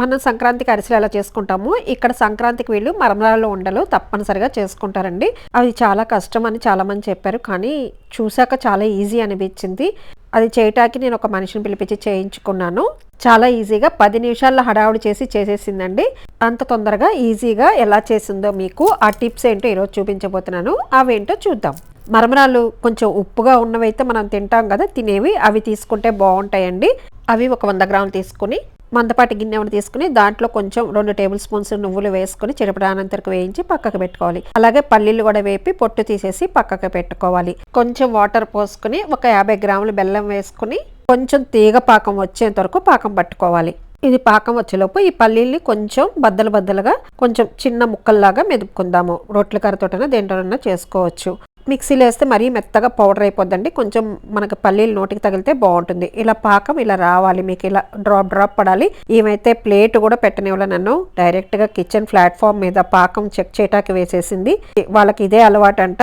మనం సంక్రాంతికి అరిసెలు ఎలా చేసుకుంటాము ఇక్కడ సంక్రాంతికి వీళ్ళు మరమరాలు ఉండలు తప్పనిసరిగా చేసుకుంటారండి. అది చాలా కష్టం అని చాలామంది చెప్పారు కానీ చూశాక చాలా ఈజీ అనిపించింది. అది చేయటానికి నేను ఒక మనిషిని పిలిపించి చేయించుకున్నాను. చాలా ఈజీగా పది నిమిషాల్లో హడావుడి చేసి చేసేసిందండి. అంత తొందరగా ఈజీగా ఎలా చేసిందో మీకు ఆ టిప్స్ ఏంటో ఈరోజు చూపించబోతున్నాను. అవేంటో చూద్దాం. మరమరాలు కొంచెం ఉప్పుగా ఉన్నవైతే మనం తింటాం కదా తినేవి అవి తీసుకుంటే బాగుంటాయండి. అవి ఒక వంద గ్రాములు తీసుకుని మందపాటి గిన్నె ఒకటి తీసుకుని దాంట్లో కొంచెం రెండు టేబుల్ స్పూన్స్ నువ్వులు వేసుకుని చిరపడానంతరకు వేయించి పక్కకు పెట్టుకోవాలి. అలాగే పల్లీలు కూడా వేపి పొట్టు తీసేసి పక్కకు పెట్టుకోవాలి. కొంచెం వాటర్ పోసుకుని ఒక యాభై గ్రాములు బెల్లం వేసుకుని కొంచెం తీగ పాకం వచ్చేంత వరకు పాకం పట్టుకోవాలి. ఇది పాకం వచ్చేలోపు ఈ పల్లీల్ని కొంచెం బద్దలు బద్దలుగా కొంచెం చిన్న ముక్కల్లాగా మెదుపుకుందాము. రొట్టెల కర్రతోటైనా దేంట్లోనైనా చేసుకోవచ్చు. మిక్సీలో వేస్తే మరీ మెత్తగా పౌడర్ అయిపోద్దండి కొంచెం మనకు పల్లీలు నోటికి తగిలితే బాగుంటుంది. ఇలా పాకం ఇలా రావాలి మీకు ఇలా డ్రాప్ డ్రాప్ పడాలి. ఏమైతే ప్లేట్ కూడా పెట్టనివ్వలే నన్ను. డైరెక్ట్గా కిచెన్ ప్లాట్ఫామ్ మీద పాకం చెక్ చేయటానికి వేసేసింది. వాళ్ళకి ఇదే అలవాటు అంట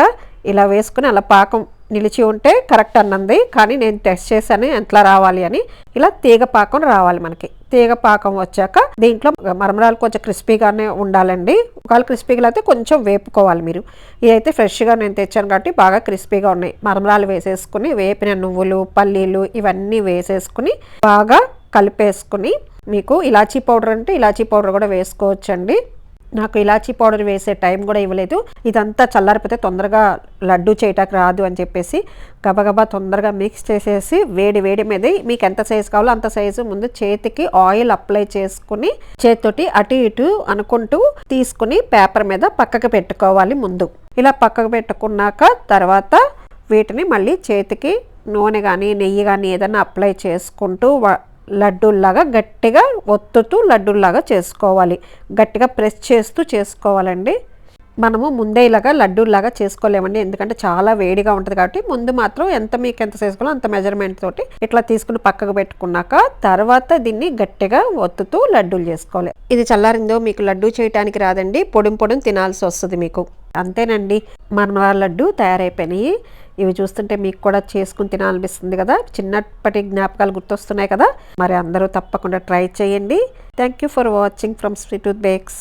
ఇలా వేసుకుని అలా పాకం నిలిచి ఉంటే కరెక్ట్ అన్నది. కానీ నేను టెస్ట్ చేశాను ఎంతలా రావాలి అని. ఇలా తీగ పాకం రావాలి మనకి. తీగ పాకం వచ్చాక దీంట్లో మరమరాలు కొంచెం క్రిస్పీగానే ఉండాలండి. ఒకవేళ క్రిస్పీగా అయితే కొంచెం వేపుకోవాలి మీరు. ఇదైతే ఫ్రెష్గా నేను తెచ్చాను కాబట్టి బాగా క్రిస్పీగా ఉన్నాయి. మరమరాలు వేసేసుకుని వేపిన నువ్వులు పల్లీలు ఇవన్నీ వేసేసుకుని బాగా కలిపేసుకుని మీకు ఇలాచీ పౌడర్ అంటే ఇలాచీ పౌడర్ కూడా వేసుకోవచ్చండి. నాకు ఇలాచీ పౌడర్ వేసే టైం కూడా ఇవ్వలేదు. ఇదంతా చల్లారిపోతే తొందరగా లడ్డు చేయటానికి రాదు అని చెప్పేసి గబగబా తొందరగా మిక్స్ చేసేసి వేడి వేడి మీద మీకు ఎంత సైజు కావాలో అంత సైజు ముందు చేతికి ఆయిల్ అప్లై చేసుకుని చేతితోటి అటు ఇటు అనుకుంటూ తీసుకుని పేపర్ మీద పక్కకు పెట్టుకోవాలి ముందు. ఇలా పక్కకు పెట్టుకున్నాక తర్వాత వీటిని మళ్ళీ చేతికి నూనె కానీ నెయ్యి కానీ ఏదైనా అప్లై చేసుకుంటూ లడ్డూల్లాగా గట్టిగా ఒత్తుతూ లడ్డూల్లాగా చేసుకోవాలి. గట్టిగా ప్రెస్ చేస్తూ చేసుకోవాలండి. మనము ముందే ఇలాగా లడ్డూలాగా చేసుకోలేమండి. ఎందుకంటే చాలా వేడిగా ఉంటుంది కాబట్టి ముందు మాత్రం ఎంత మీకు ఎంత చేసుకోవాలో అంత మెజర్మెంట్ తోటి ఇట్లా తీసుకుని పక్కకు పెట్టుకున్నాక తర్వాత దీన్ని గట్టిగా ఒత్తుతూ లడ్డూలు చేసుకోవాలి. ఇది చల్లారిందో మీకు లడ్డూ చేయడానికి రాదండి. పొడిం పొడిం తినాల్సి వస్తుంది మీకు. అంతేనండి. మన లడ్డు తయారైపోయినాయి. ఇవి చూస్తుంటే మీకు కూడా చేసుకుని తినాలనిపిస్తుంది కదా. చిన్నప్పటి జ్ఞాపకాలు గుర్తొస్తున్నాయి కదా. మరి అందరూ తప్పకుండా ట్రై చేయండి. Thank you for watching from sweet bakes